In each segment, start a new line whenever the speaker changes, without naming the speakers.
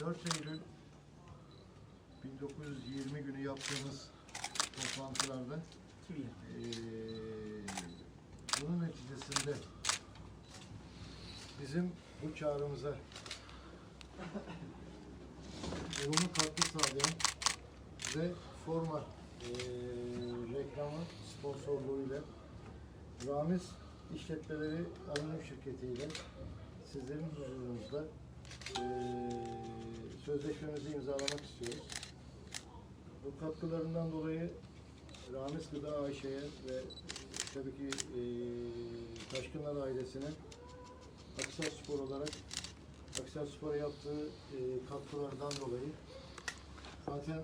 4 Eylül 1920 günü yaptığımız toplantılarda e, bunun neticesinde bizim bu çağrımıza olumlu katkı sağlayan ve forma e, reklamı sponsorluğuyla Ramiz İşletmeleri Anonim Şirketi ile sizlerin huzurunuzda e, sözleşmemizi imzalamak istiyoruz. Bu katkılarından dolayı Ramiz Gıda Ayşe'ye ve tabii ki e, Taşkınlar ailesine Aksar Spor olarak Aksar Spor'a yaptığı e, katkılardan dolayı zaten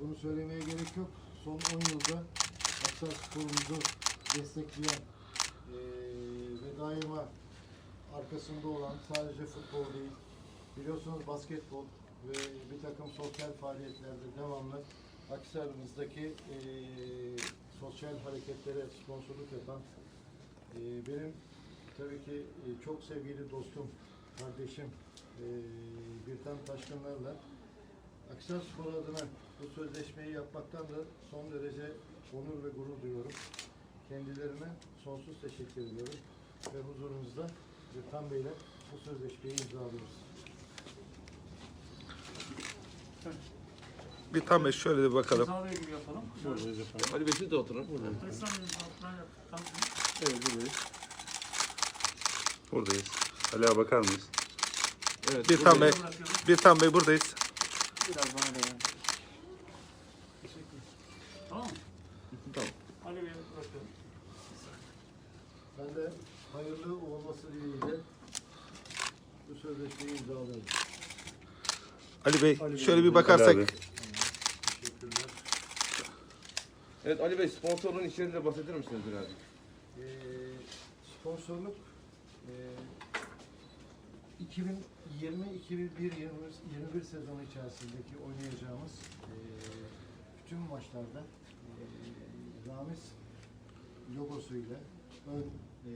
bunu söylemeye gerek yok. Son 10 yılda Aksar Spor'umuzu destekleyen e, ve daima arkasında olan sadece futbol değil, biliyorsunuz basketbol ve bir takım sosyal faaliyetlerde devamlı Aksar'ımızdaki e, sosyal hareketlere sponsorluk yapan e, benim tabii ki e, çok sevgili dostum, kardeşim e, Birtan Taşkınlar'la Aksar Spor adına bu sözleşmeyi yapmaktan da son derece onur ve gurur duyuyorum. Kendilerine sonsuz teşekkür ediyorum. Ve huzurunuzda Birtan Bey'le bu sözleşmeyi imzalıyoruz.
Bir tam Bey şöyle bir bakalım.
İmzalı gibi yapalım.
Hadi Bey siz de oturun.
Sonra
Evet buradayız.
Buradayız. Ali abi bakar mıyız?
Evet,
Bir tam Bey.
buradayız.
Bir tam Bey buradayız.
Biraz bana da. Tamam?
Tamam.
Ali Bey'e bırakıyorum.
Ben de hayırlı olması dileğiyle bu sözleşmeyi imzalıyorum.
Ali Bey
Ali Bey.
şöyle bir
Ali
bakarsak.
Teşekkürler.
Evet Ali Bey sponsorluğun içeriğinde bahseder misiniz biraz?
Ee, sponsorluk e, 2020-2021 sezonu içerisindeki oynayacağımız e, bütün maçlarda e, Ramiz logosuyla ön e,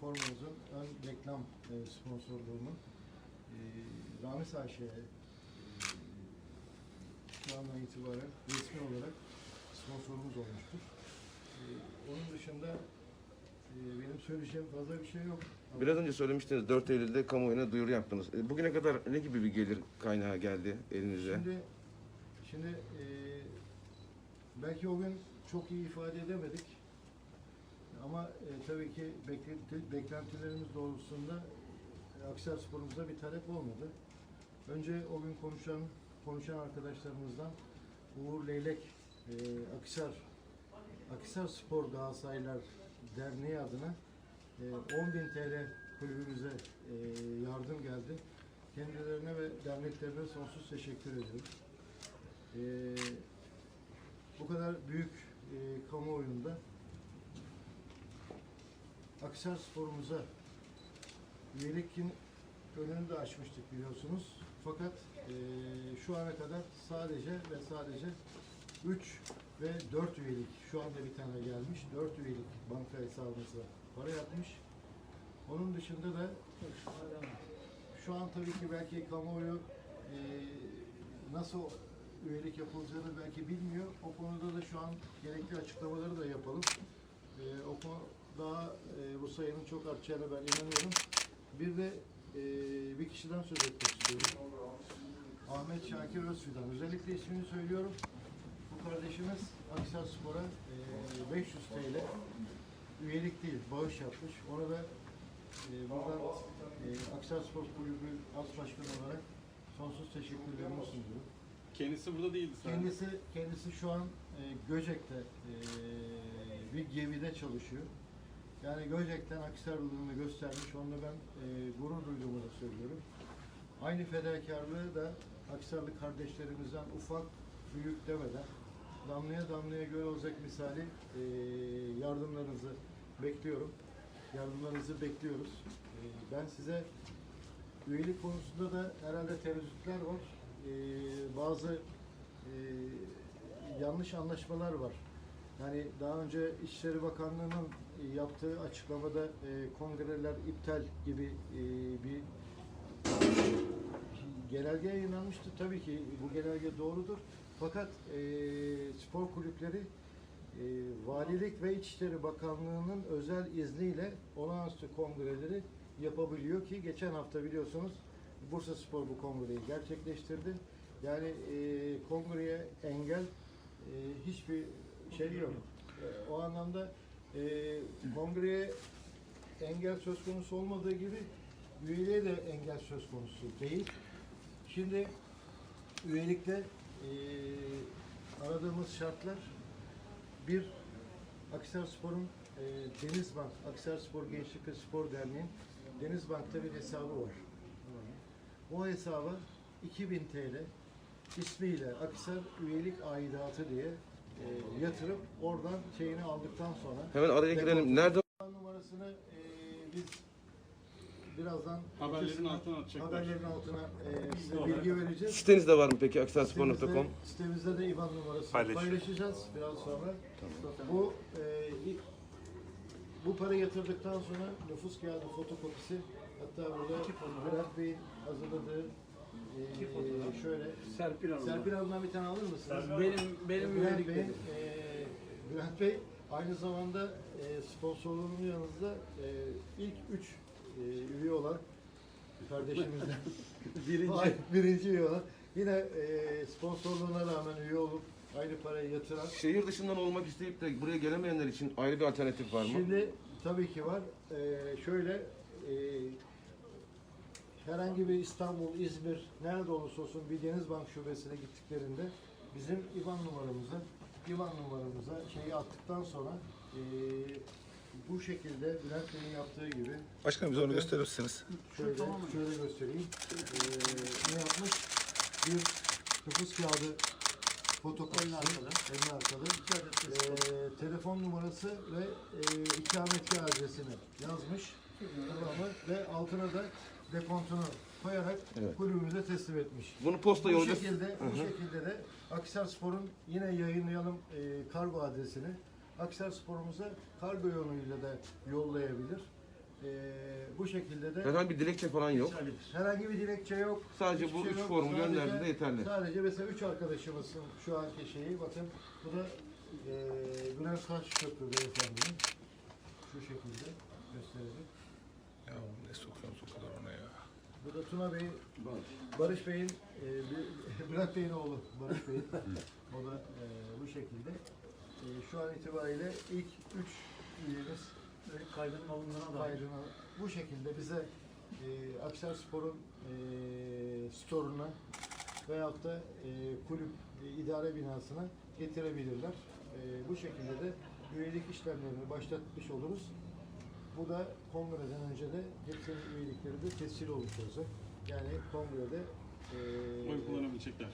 formamızın ön reklam e, sponsorluğunu e, Ramiz Ayşe'ye şu andan itibaren resmi olarak sponsorumuz olmuştur. E, onun dışında e, benim söyleyeceğim fazla bir şey yok. Ama
Biraz önce söylemiştiniz 4 Eylül'de kamuoyuna duyuru yaptınız. E, Bugüne kadar ne gibi bir gelir kaynağı geldi elinize?
Şimdi, şimdi e, belki o gün çok iyi ifade edemedik. Ama e, tabii ki beklenti, beklentilerimiz doğrultusunda e, Aksar Spor'umuza bir talep olmadı. Önce o gün konuşan konuşan arkadaşlarımızdan Uğur Leylek e, Aksar Aksar Spor Galatasaraylar Derneği adına e, 10.000 TL kulübümüze e, yardım geldi. Kendilerine ve derneklerine sonsuz teşekkür ediyorum. E, bu kadar büyük e, kamuoyunda Aksar Spor'umuza üyelikin önünü de açmıştık biliyorsunuz. Fakat e, şu ana kadar sadece ve sadece 3 ve 4 üyelik şu anda bir tane gelmiş. 4 üyelik banka hesabımıza para yapmış. Onun dışında da şu an tabii ki belki kamuoyu e, nasıl üyelik yapılacağını belki bilmiyor. O konuda da şu an gerekli açıklamaları da yapalım. E, o konu daha e, bu sayının çok artacağına ben inanıyorum. Bir de e, bir kişiden söz etmek istiyorum. Ahmet Şakir Özfidan. Özellikle ismini söylüyorum. Bu kardeşimiz Aksar Spor'a e, 500 TL üyelik değil, bağış yapmış. Ona da e, buradan e, Aksar Spor Kulübü As Başkanı olarak sonsuz teşekkürlerimi sunuyorum.
Kendisi burada değildi sen.
Kendisi kendisi şu an e, Göcek'te e, bir gemide çalışıyor. Yani Göcek'ten Akhisarlılığını göstermiş. Onunla ben e, gurur duyduğumu da söylüyorum. Aynı fedakarlığı da Akhisarlı kardeşlerimizden ufak, büyük demeden damlaya damlaya göl olacak misali e, yardımlarınızı bekliyorum. Yardımlarınızı bekliyoruz. E, ben size üyelik konusunda da herhalde tereddütler var. E, bazı e, yanlış anlaşmalar var. Yani daha önce İçişleri Bakanlığı'nın yaptığı açıklamada e, kongreler iptal gibi e, bir genelge yayınlanmıştı. Tabii ki bu genelge doğrudur. Fakat e, spor kulüpleri e, Valilik ve İçişleri Bakanlığı'nın özel izniyle olağanüstü kongreleri yapabiliyor ki geçen hafta biliyorsunuz Bursa Spor bu kongreyi gerçekleştirdi. Yani e, kongreye engel e, hiçbir şey yok. E, o anlamda e, kongreye engel söz konusu olmadığı gibi üyeliğe de engel söz konusu değil. Şimdi üyelikte e, aradığımız şartlar bir Akhisarspor'un e, Denizbank, Akhisarspor Gençlik ve Spor Derneği'nin Denizbank'ta bir hesabı var. O hesaba 2000 TL ismiyle Akhisar üyelik aidatı diye e, yatırıp oradan şeyini aldıktan sonra
Hemen araya girelim. Nerede?
numarasını e, biz birazdan
Haberlerin altına atacaklar.
haberlerin altına e, size bilgi vereceğiz.
Sitenizde var mı peki akhisarspor.com?
Sitemizde, sitemizde de IBAN numarasını
Paylaşıyoruz.
paylaşacağız biraz sonra. Bu e, bu para yatırdıktan sonra nüfus kağıdı fotokopisi hatta burada Bülent Bey'in hazırladığı e, şöyle
Serpil Hanım.
Serpil Hanım'dan bir tane alır mısınız?
Benim benim
Bülent
üyelik
Bey'in
benim.
e, Bülent Bey aynı zamanda e, sponsorluğunun yanında e, ilk üç e, üye olan kardeşimizden
Birinci.
Birinci üye olan yine e, sponsorluğuna rağmen üye olup aynı parayı yatıran
Şehir dışından olmak isteyip de buraya gelemeyenler için ayrı bir alternatif var mı?
Şimdi tabii ki var. Ee, şöyle e, herhangi bir İstanbul, İzmir nerede olursa olsun bir Denizbank şubesine gittiklerinde bizim IBAN numaramızı IBAN numaramıza şeyi attıktan sonra e, bu şekilde Bülent Bey'in yaptığı gibi
Başkanım bize onu gösterir misiniz?
şöyle şöyle göstereyim. Ee, ne yapmış? Bir nüfus kağıdı fotokopisi, en arkada. Ee, telefon numarası ve e, ikametgah adresini yazmış. Tamamı ve altına da dekontunu koyarak
Evet.
kulübümüze teslim etmiş.
Bunu posta
Bu
yolcu...
şekilde, bu şekilde de Akhisar Spor'un yine yayınlayalım e, kargo adresini. Akhisar Spor'umuza kargo yoluyla da yollayabilir. E, bu şekilde de
Herhangi bir dilekçe falan yok.
herhangi bir dilekçe yok.
Sadece
hiçbir
bu
şey
üç formu gönderdiğinde yeterli.
Sadece mesela üç arkadaşımızın şu anki şeyi bakın bu da e, Bülent Taşköprü beyefendinin şu şekilde gösterelim.
Ya ne sokuyorsunuz o kadar ona ya?
Bu da Tuna Bey, Barış Bey'in, e, Bü- Bülent Bey'in oğlu Barış Bey. o da e, bu şekilde. E, şu an itibariyle ilk üç üyemiz
Kaydının alındığına dair.
kaydını bu şekilde bize e, Akşar Spor'un e, store'una veyahut da e, kulüp e, idare binasına getirebilirler. E, bu şekilde de üyelik işlemlerini başlatmış oluruz. Bu da kongreden önce de hepsinin üyelikleri de tescil olmuş olacak. Yani kongrede e,
Oy kullanabilecekler.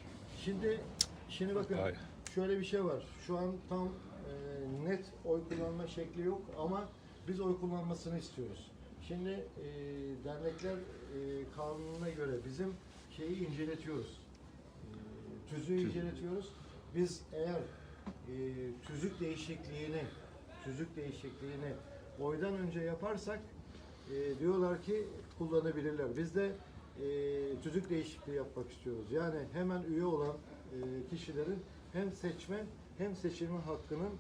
Şimdi şimdi bakın
Hayır.
şöyle bir şey var. Şu an tam e, net oy kullanma şekli yok ama biz oy kullanmasını istiyoruz. Şimdi e, dernekler e, kanununa göre bizim şeyi inceletiyoruz. E, tüzüğü inceletiyoruz. Biz eğer e, tüzük değişikliğini tüzük değişikliğini oydan önce yaparsak e, diyorlar ki kullanabilirler. Biz de e, tüzük değişikliği yapmak istiyoruz. Yani hemen üye olan e, kişilerin hem seçme hem seçilme hakkının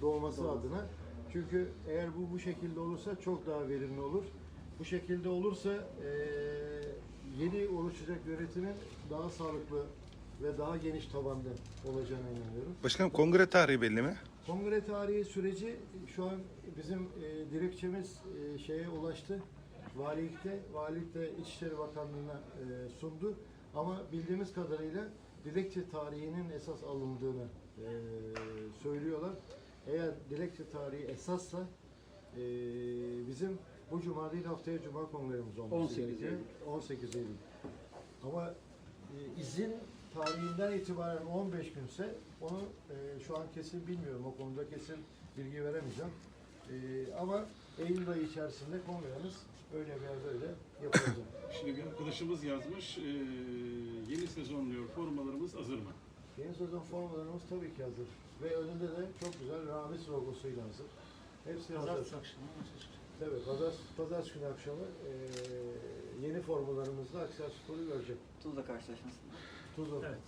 doğması adına. Çünkü eğer bu bu şekilde olursa çok daha verimli olur. Bu şekilde olursa e, yeni oluşacak yönetimin daha sağlıklı ve daha geniş tabanda olacağına inanıyorum.
Başkanım kongre tarihi belli mi?
Kongre tarihi süreci şu an bizim e, dilekçemiz e, şeye ulaştı. Valilikte, valilik de İçişleri Bakanlığı'na e, sundu. Ama bildiğimiz kadarıyla dilekçe tarihinin esas alındığını e, söylüyorlar. Eğer dilekçe tarihi esassa e, bizim bu cuma değil haftaya cuma kongremiz olması
18
gerekiyor. 18 Eylül. Ama e, izin tarihinden itibaren 15 günse onu e, şu an kesin bilmiyorum. O konuda kesin bilgi veremeyeceğim. E, ama Eylül ayı içerisinde kongremiz öyle veya böyle yapılacak.
Şimdi bir arkadaşımız yazmış. eee, yeni sezon diyor formalarımız hazır mı?
Yeni sezon formalarımız tabii ki hazır. Ve önünde de çok güzel Ramiz logosuyla hazır. Hepsi hazır.
Pazartesi akşamı?
Tabii pazar, pazar günü akşamı e, yeni formalarımızla Aksaspor'u görecek.
Tuzla karşılaşması.
Tuzla.
Evet.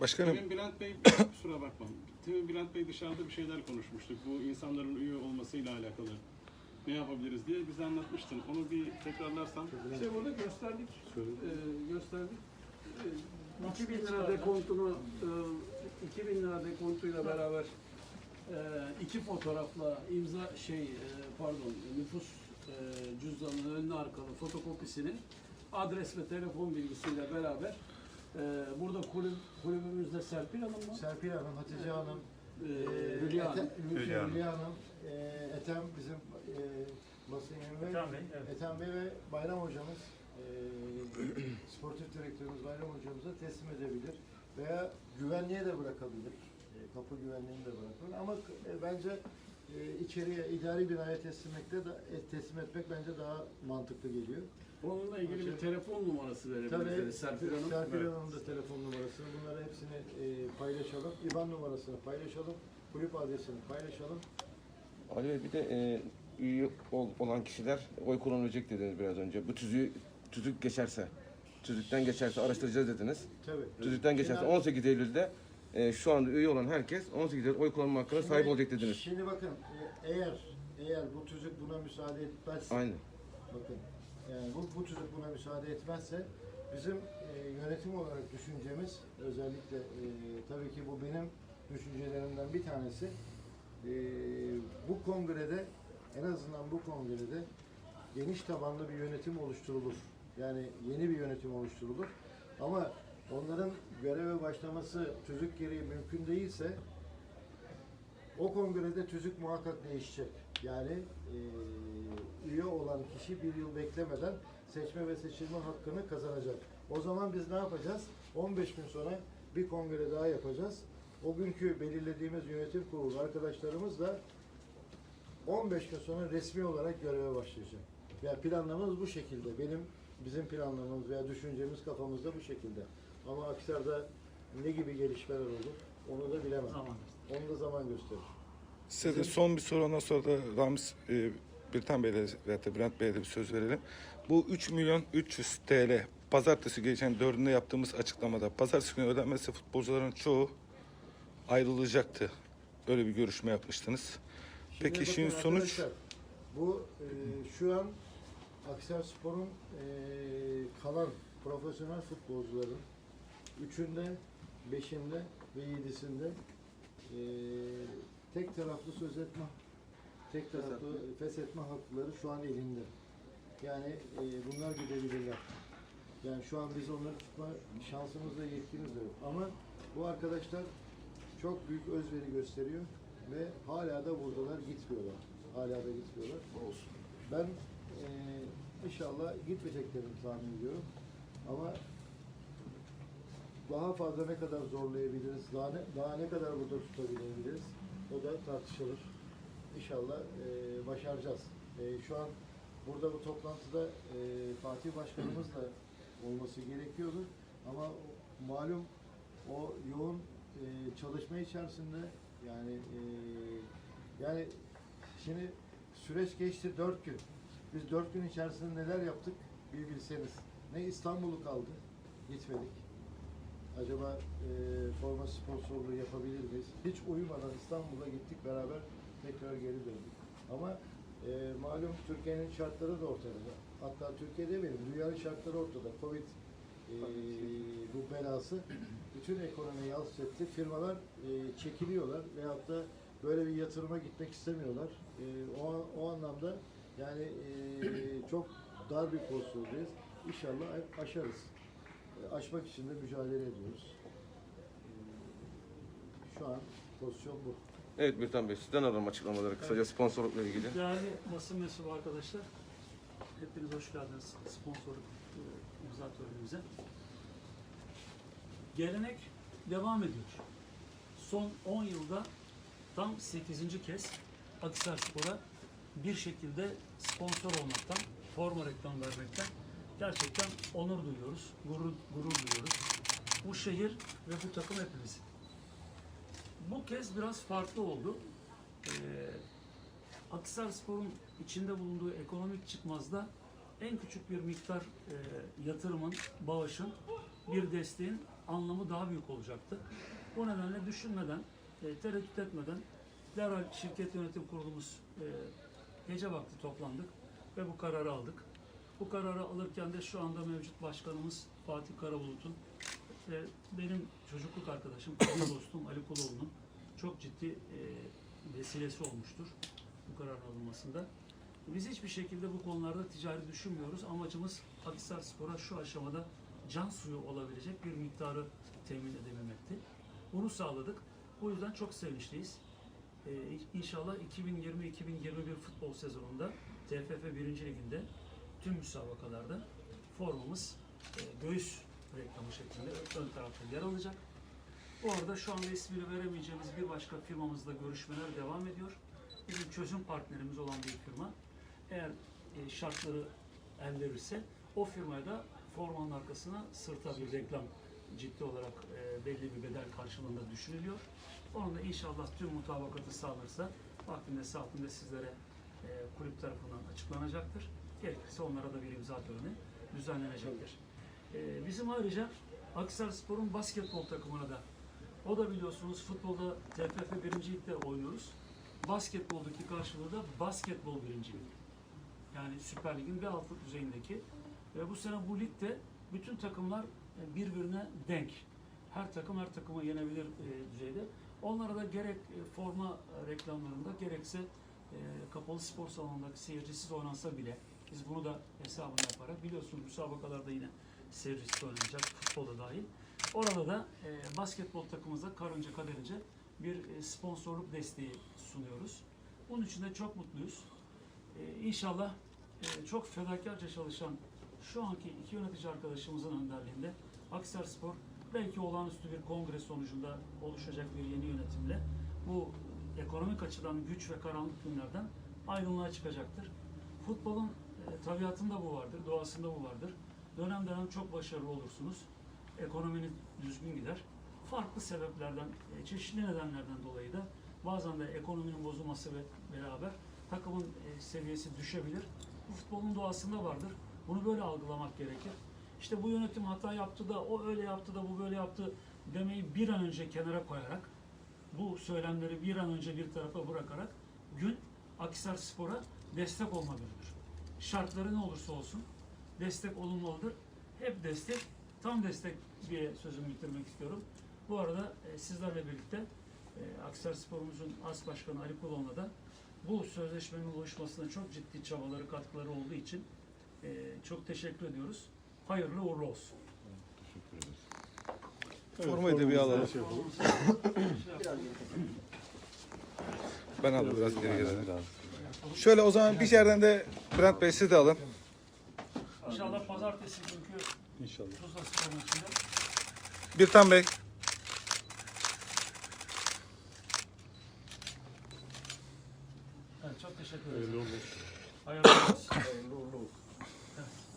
Başkanım
Demin Bülent Bey, kusura bakma. Demin Bülent Bey dışarıda bir şeyler konuşmuştuk. Bu insanların üye olmasıyla alakalı. Ne yapabiliriz diye bize anlatmıştın. Onu bir tekrarlarsan.
İşte burada gösterdik. Ee, gösterdik. Ee, 2000 lira dekontunu, e, 2000 lira dekontuyla beraber e, iki fotoğrafla imza şey e, pardon nüfus e, cüzdanının önlü arkalı fotokopisinin adres ve telefon bilgisiyle beraber e, burada kulüp, kulübümüzde Serpil Hanım var.
Serpil Hanım, Hatice Hanım,
E,
e,
Hülya Hanım.
Hülya, Hülya Hanım, e, Ethem bizim e, basın yönü ve
Ethem Bey, evet.
Ethem Bey ve Bayram hocamız, e, sportif direktörümüz Bayram hocamıza teslim edebilir veya güvenliğe de bırakabilir. E, kapı güvenliğini de bırakabilir ama e, bence e, içeriye idari binaya teslim etmekte de teslim etmek bence daha mantıklı geliyor.
Onunla ilgili bir telefon numarası verebiliriz Serpil Hanım.
Serpil. Hanım'ın da telefon numarasını bunları hepsini e, paylaşalım. İban numarasını paylaşalım. Kulüp adresini paylaşalım.
Ali Bey bir de e, üye ol- olan kişiler oy kullanılacak dediniz biraz önce. Bu tüzüğü, tüzük geçerse, tüzükten geçerse araştıracağız dediniz.
Tabii.
Tüzükten geçerse
Şimdi-
18 Eylül'de e, şu anda üye olan herkes 18 Eylül oy kullanma hakkına
Şimdi-
sahip olacak dediniz.
Şimdi bakın e, eğer eğer bu tüzük buna müsaade etmezse
Aynen.
bakın yani bu, bu tüzük buna müsaade etmezse bizim e, yönetim olarak düşüncemiz özellikle e, tabii ki bu benim düşüncelerimden bir tanesi e, bu kongrede en azından bu kongrede geniş tabanlı bir yönetim oluşturulur. Yani yeni bir yönetim oluşturulur. Ama onların göreve başlaması tüzük gereği mümkün değilse o kongrede tüzük muhakkak değişecek. Yani e, üye olan kişi bir yıl beklemeden seçme ve seçilme hakkını kazanacak. O zaman biz ne yapacağız? 15 gün sonra bir kongre daha yapacağız. O günkü belirlediğimiz yönetim kurulu arkadaşlarımızla 15 gün sonra resmi olarak göreve başlayacak. Yani planlamamız bu şekilde. Benim bizim planlamamız veya düşüncemiz kafamızda bu şekilde. Ama Aksar'da ne gibi gelişmeler olur onu da bilemem.
Zaman.
Onu da zaman gösterir.
size de son bir soru ondan sonra da Ramiz e, Birtan Bey'le veya da Bülent Bey'e de bir söz verelim. Bu 3 milyon 300 TL pazartesi geçen dördünde yaptığımız açıklamada pazartesi günü ödenmezse futbolcuların çoğu ayrılacaktı. Öyle bir görüşme yapmıştınız. Peki
bakın
şimdi sonuç
bu e, şu an Akhisarspor'un e, kalan profesyonel futbolcuların üçünde, beşinde ve yedisinde e, tek taraflı söz etme, tek taraflı feshetme hakları şu an elinde. Yani e, bunlar gidebilirler. Yani şu an biz onları tutma şansımız da yetkimiz de yok. Ama bu arkadaşlar çok büyük özveri gösteriyor ve hala da buradalar gitmiyorlar. Hala da gitmiyorlar. Olsun. Ben e, inşallah gitmeyeceklerini tahmin ediyorum. Ama daha fazla ne kadar zorlayabiliriz, daha ne, daha ne kadar burada tutabilebiliriz o da tartışılır. İnşallah e, başaracağız. E, şu an burada bu toplantıda e, Fatih Başkanımızla olması gerekiyordu. Ama malum o yoğun e, çalışma içerisinde yani e, yani şimdi süreç geçti dört gün. Biz dört gün içerisinde neler yaptık bir bilseniz. Ne İstanbul'u kaldı, gitmedik. Acaba e, forma sponsorluğu yapabilir miyiz? Hiç uyumadan İstanbul'a gittik beraber tekrar geri döndük. Ama e, malum Türkiye'nin şartları da ortada. Hatta Türkiye demeyelim, dünyanın şartları ortada. Covid e, bu belası bütün ekonomiyi alt etti. Firmalar e, çekiliyorlar veyahut da böyle bir yatırıma gitmek istemiyorlar. E, o, o anlamda yani e, çok dar bir pozisyondayız. İnşallah aşarız. Aşmak için de mücadele ediyoruz. Şu an pozisyon bu.
Evet Birtan Bey sizden alalım açıklamaları kısaca sponsorlukla ilgili.
Değerli basın mensubu arkadaşlar, hepiniz hoş geldiniz sponsorluk e, imza törenimize. Gelenek devam ediyor. Son 10 yılda tam 8. kez Akhisarspor'a bir şekilde sponsor olmaktan, forma reklam vermekten gerçekten onur duyuyoruz, gurur, gurur duyuyoruz. Bu şehir ve bu takım hepimiz. Bu kez biraz farklı oldu. Ee, Akhisar Spor'un içinde bulunduğu ekonomik çıkmazda en küçük bir miktar e, yatırımın, bağışın, bir desteğin anlamı daha büyük olacaktı. Bu nedenle düşünmeden, e, tereddüt etmeden derhal şirket yönetim kurulumuz e, gece vakti toplandık ve bu kararı aldık. Bu kararı alırken de şu anda mevcut başkanımız Fatih Karabulut'un ve benim çocukluk arkadaşım, dostum Ali Kuloğlu'nun çok ciddi e, vesilesi olmuştur bu kararın alınmasında. Biz hiçbir şekilde bu konularda ticari düşünmüyoruz. Amacımız Akhisar Spor'a şu aşamada can suyu olabilecek bir miktarı temin edebilmekti. Bunu sağladık. Bu yüzden çok sevinçliyiz. Ee, inşallah 2020-2021 futbol sezonunda TFF 1. Liginde tüm müsabakalarda formamız e, göğüs reklamı şeklinde ön tarafta yer alacak. Bu arada şu anda ismini veremeyeceğimiz bir başka firmamızla görüşmeler devam ediyor. Bizim çözüm partnerimiz olan bir firma eğer e, şartları el verirse o firmaya da formanın arkasına sırta bir reklam ciddi olarak e, belli bir bedel karşılığında düşünülüyor. Onun da inşallah tüm mutabakatı sağlanırsa vaktinde saatinde sizlere e, kulüp tarafından açıklanacaktır. Gerekirse onlara da bir imza töreni düzenlenecektir. E, bizim ayrıca Akhisar Spor'un basketbol takımına da o da biliyorsunuz futbolda TFF 1. Lig'de oynuyoruz. Basketboldaki karşılığı da basketbol birinciliği. Yani Süper Lig'in bir altı düzeyindeki. Ve bu sene bu ligde bütün takımlar e, birbirine denk. Her takım her takımı yenebilir e, düzeyde. Onlara da gerek e, forma reklamlarında gerekse e, kapalı spor salonundaki seyircisiz oynansa bile biz bunu da hesabını yaparak biliyorsunuz müsabakalarda yine seyircisiz oynanacak futbolda dahil. Orada da e, basketbol takımımıza karınca kaderince bir e, sponsorluk desteği sunuyoruz. Bunun için de çok mutluyuz. E, inşallah e, çok fedakarca çalışan şu anki iki yönetici arkadaşımızın önderliğinde Akhisar Spor belki olağanüstü bir kongre sonucunda oluşacak bir yeni yönetimle bu ekonomik açıdan güç ve karanlık günlerden aydınlığa çıkacaktır. Futbolun e, tabiatında bu vardır, doğasında bu vardır. Dönem dönem çok başarılı olursunuz. Ekonominiz düzgün gider. Farklı sebeplerden, e, çeşitli nedenlerden dolayı da bazen de ekonominin bozulması ve beraber takımın e, seviyesi düşebilir. Bu futbolun doğasında vardır. Bunu böyle algılamak gerekir. İşte bu yönetim hata yaptı da o öyle yaptı da bu böyle yaptı demeyi bir an önce kenara koyarak bu söylemleri bir an önce bir tarafa bırakarak gün Akhisar Spor'a destek olma günüdür. Şartları ne olursa olsun destek olunmalıdır. Hep destek, tam destek diye sözümü bitirmek istiyorum. Bu arada e, sizlerle birlikte e, Akhisar Spor'umuzun as başkanı Ali Kulon'la da bu sözleşmenin oluşmasına çok ciddi çabaları, katkıları olduğu için e, çok teşekkür ediyoruz. Hayırlı uğurlu olsun.
Formayı da bir alalım. Ben aldım biraz geri gelelim. Şöyle o zaman bir yerden de Bülent Bey siz de alın.
İnşallah pazartesi günkü
İnşallah.
Tuzla Spor maçında
Birtan Bey.